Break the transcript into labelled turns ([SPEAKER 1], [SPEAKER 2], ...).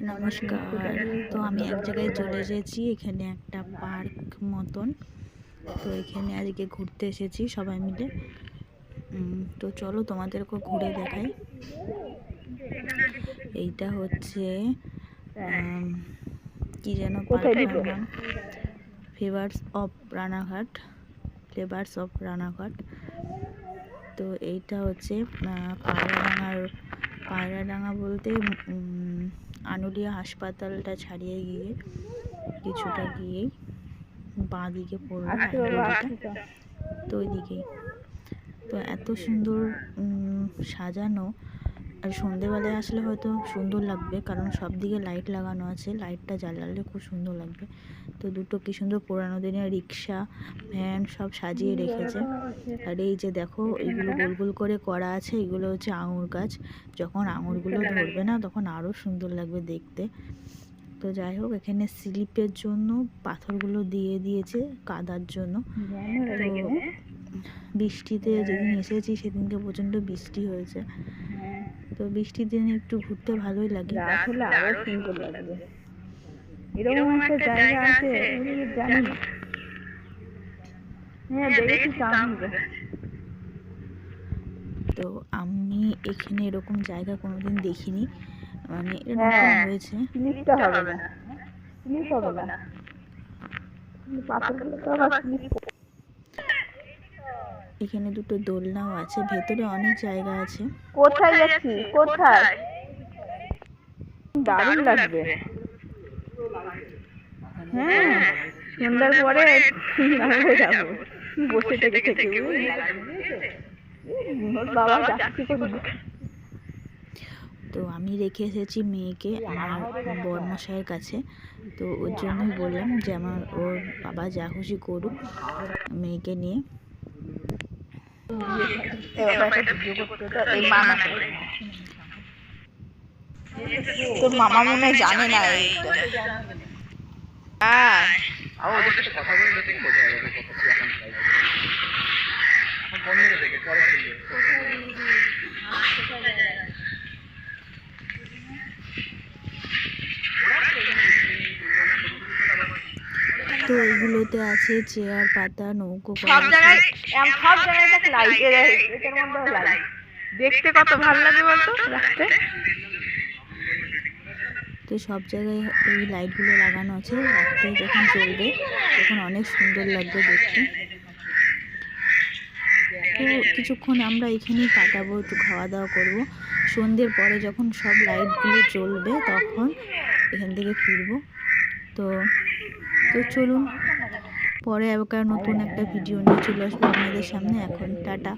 [SPEAKER 1] নমস্কার। তো আমি এক জায়গায় চলে এসেছি এখানে একটা পার্ক মতন। তো এখানে আজকে ঘুরতে এসেছি সবাই মিলে। তো চলো তোমাদেরকে ঘুরে দেখাই। এইটা হচ্ছে কি যেন favours of Ranaghat flavours of Ranaghat. তো এইটা হচ্ছে আহ, পায়রাডাঙ্গার পায়রাডাঙ্গা বলতে আনুলিয়া হাসপাতালটা ছাড়িয়ে গিয়ে কিছুটা গিয়েই বাঁ দিকে পড়ল তো ওই দিকেই তো এত সুন্দর উম, সাজানো আর সন্ধেবেলায় আসলে হয়তো সুন্দর লাগবে কারণ সব দিকে লাইট লাগানো আছে লাইটটা জ্বালালে খুব সুন্দর লাগবে। তো দুটো কি সুন্দর পুরানো দিনের রিক্সা ভ্যান সব সাজিয়ে রেখেছে। আর এই যে দেখো এগুলো গোল গোল করে করা আছে এগুলো হচ্ছে আঙুর গাছ। যখন আঙুরগুলো ধরবে না তখন আরও সুন্দর লাগবে দেখতে। তো যাই হোক এখানে স্লিপের জন্য পাথরগুলো দিয়ে দিয়েছে কাদার জন্য। তো বৃষ্টিতে যেদিন এসেছি সেদিনকে প্রচণ্ড বৃষ্টি হয়েছে। তো বৃষ্টির দিনে একটু ঘুরতে ভালোই লাগে।
[SPEAKER 2] আসলে আরও সুন্দর লাগবে। এরকম একটা জায়গা আছে আমি জানি হ্যাঁ দেখেছি সামনে
[SPEAKER 1] তো আমি এখানে এরকম জায়গা কোনোদিন দেখিনি। মানে এরকম
[SPEAKER 2] হ্যাঁ।
[SPEAKER 1] হয়েছে
[SPEAKER 2] স্লিপটা হবে না। হবে না। পাথরগুলো তো আবার স্লিপ
[SPEAKER 1] এখানে দুটো দোলনাও আছে ভেতরে অনেক জায়গা আছে।
[SPEAKER 2] কোথায় যাচ্ছি? কোথায়? দারুণ লাগবে। হ্যাঁ সন্ধ্যার পরে আমরা যাব। বসে থেকে থেকে বাবা যাচ্ছি কোথায়
[SPEAKER 1] তো আমি রেখে এসেছি মেয়েকে আমার বরমশাইয়ের কাছে। তো ওর জন্যই বললাম যে আমার ওর বাবা যা খুশি করুক মেয়েকে নিয়ে।
[SPEAKER 2] তোর মামা মনে হয় জানে না এইটা হ্যাঁ
[SPEAKER 1] তো এগুলোতে আছে চেয়ার পাতা নৌকো
[SPEAKER 2] সব জায়গায় সব জায়গায় দেখ লাইট এটার মধ্যে লাইট দেখতে কত ভালো লাগে বলতো রাখতে
[SPEAKER 1] তো সব জায়গায় এই লাইটগুলো লাগানো আছে রাত্রে যখন জ্বলবে তখন অনেক সুন্দর লাগবে দেখতে। তো কিছুক্ষণ আমরা এখানেই কাটাবো একটু খাওয়া দাওয়া করব। সন্ধ্যের পরে যখন সব লাইটগুলো জ্বলবে তখন এখান থেকে ফিরবো। তো তো চলুন পরে আবার নতুন একটা ভিডিও নিয়ে চলে আসব আপনাদের সামনে। এখন টাটা।